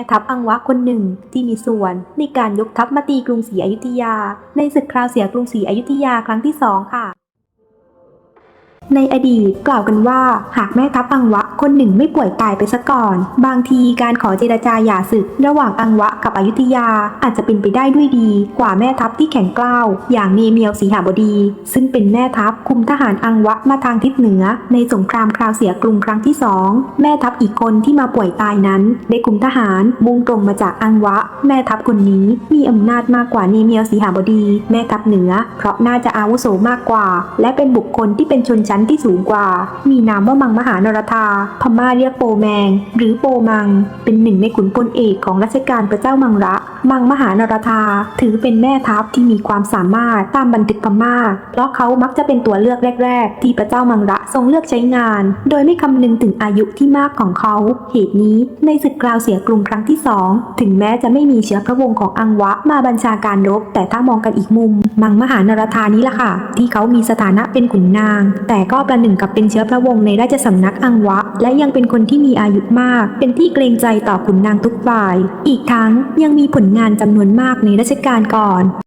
แม่ทัพอังวะคนหนึ่งที่มีส่วนในการยกทัพมาตีกรุงศรีอยุธยา ในศึกคราวเสียกรุงศรีอยุธยาครั้งที่สองค่ะ ในอดีตกล่าวกันว่าหากแม่ทัพอังวะ คนหนึ่งไม่ป่วยตายไปซะก่อน บางทีการขอเจรจาหย่าศึก ระหว่างอังวะกับอยุธยาอาจจะเป็นไปได้ด้วยดี กว่าแม่ทัพที่แข็งกล้าว อย่างเนเมียวสีหบดี ซึ่งเป็นแม่ทัพคุมทหารอังวะมาทางทิศเหนือ ในสงครามคราวเสียกรุงครั้งที่สองแม่ทัพอีกคนที่มาป่วยตายนั้น ได้คุมทหารมุ่งตรงมาจากอังวะ แม่ทัพคนนี้มีอำนาจมากกว่าเนเมียวสีหบดี แม่ทัพเหนือ เพราะน่าจะอาวุโสมากกว่า และเป็นบุคคลที่เป็นชนชั้นที่สูงกว่า มีนามว่ามังมหานรธาพม่าเรียกโปแมง หรือโปมัง เป็นหนึ่งในขุนพลเอกของรัชกาลพระเจ้ามังระ มังมหานรธา ถือเป็นแม่ทัพที่มีความสามารถตามบันทึกพม่า เพราะเขามักจะเป็นตัวเลือกแรก ๆ ที่พระเจ้ามังระทรงเลือกใช้งาน โดยไม่คำนึงถึงอายุที่มากของเขา เหตุนี้ในศึกกราวเสียกรุงครั้งที่สองถึงแม้จะไม่มีเชื้อพระวงศ์ของอังวะมาบัญชาการรบแต่ถ้ามองกันอีกมุมมังมหานรธานี้ล่ะค่ะ ที่เขามีสถานะเป็นขุนนาง แต่ก็ประหนึ่งกับเป็นเชื้อพระวงศ์ในราชสำนักอังวะ และยังเป็นคนที่มีอายุมาก เป็นที่เกรงใจต่อขุนนางทุกฝ่าย อีกทั้งยังมีผลงานจำนวนมากในราชการก่อน